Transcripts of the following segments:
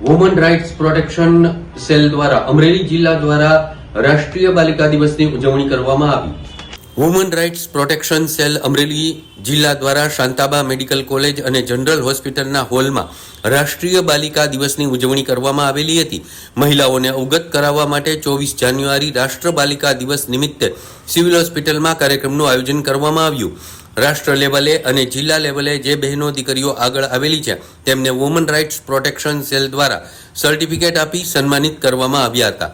Woman rights protection cell દ્વારા, અમરેલી જિલ્લા દ્વારા રાષ્ટ્રીય બાલિકા દિવસની ઉજવણી કરવામાં આવી. Woman rights protection cell Amreli જિલ્લા દ્વારા શાંતાબા મેડિકલ કોલેજ અને જનરલ હોસ્પિટલના હોલમાં રાષ્ટ્રીય બાલિકા દિવસની ઉજવણી કરવામાં આવેલી હતી. મહિલાઓને અવગત કરાવવા માટે ચોવીસ જાન્યુઆરી રાષ્ટ્ર બાલિકા દિવસ નિમિત્તે સિવિલ હોસ્પિટલમાં કાર્યક્રમનું આયોજન કરવામાં આવ્યું. રાષ્ટ્ર લેવલે અને જિલ્લા લેવલે જે બહેનો દીકરીઓ આગળ આવેલી છે, તેમને વુમન રાઇટ્સ પ્રોટેક્શન સેલ દ્વારા સર્ટિફિકેટ આપી સન્માનિત કરવામાં આવ્યા હતા.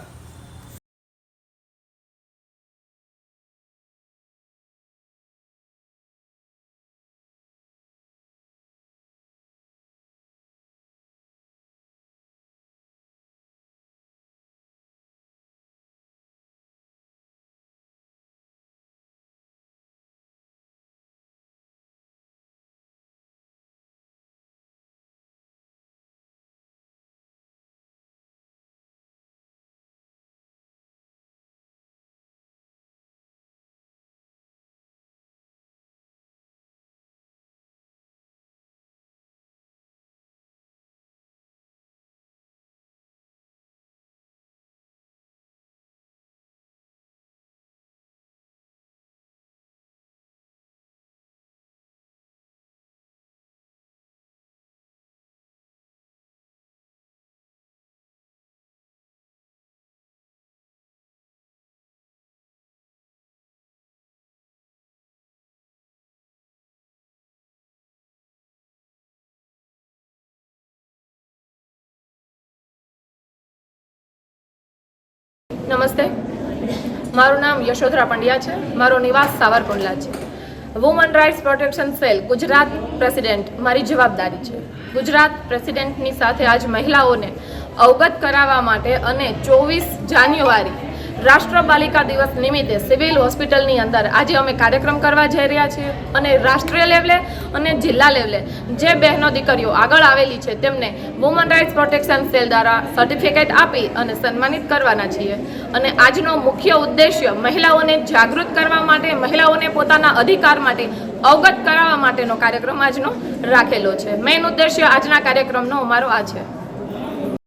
નમસ્તે. મારું નામ યશોધરા પંડ્યા છે. મારો નિવાસ સાવરકુંડલા છે. Woman rights protection cell Gujarat president, મારી જવાબદારી છે. ગુજરાત પ્રેસિડેન્ટની સાથે આજ મહિલાઓને અવગત કરાવવા માટે અને ચોવીસ જાન્યુઆરી રાષ્ટ્ર બાલિકા દિવસ નિમિત્તે સિવિલ હોસ્પિટલની અંદર આજે અમે કાર્યક્રમ કરવા જઈ રહ્યા છીએ અને રાષ્ટ્રીય લેવલે અને જિલ્લા લેવલે જે બહેનો દીકરીઓ આગળ આવેલી છે તેમને વુમન રાઇટ્સ પ્રોટેક્શન સેલ દ્વારા સર્ટિફિકેટ આપી અને સન્માનિત કરવાના છીએ. અને આજનો મુખ્ય ઉદ્દેશ્ય મહિલાઓને જાગૃત કરવા માટે, મહિલાઓને પોતાના અધિકાર માટે અવગત કરાવવા માટેનો કાર્યક્રમ આજનો રાખેલો છે. મેઇન ઉદ્દેશ્ય આજના કાર્યક્રમનો અમારો આ છે.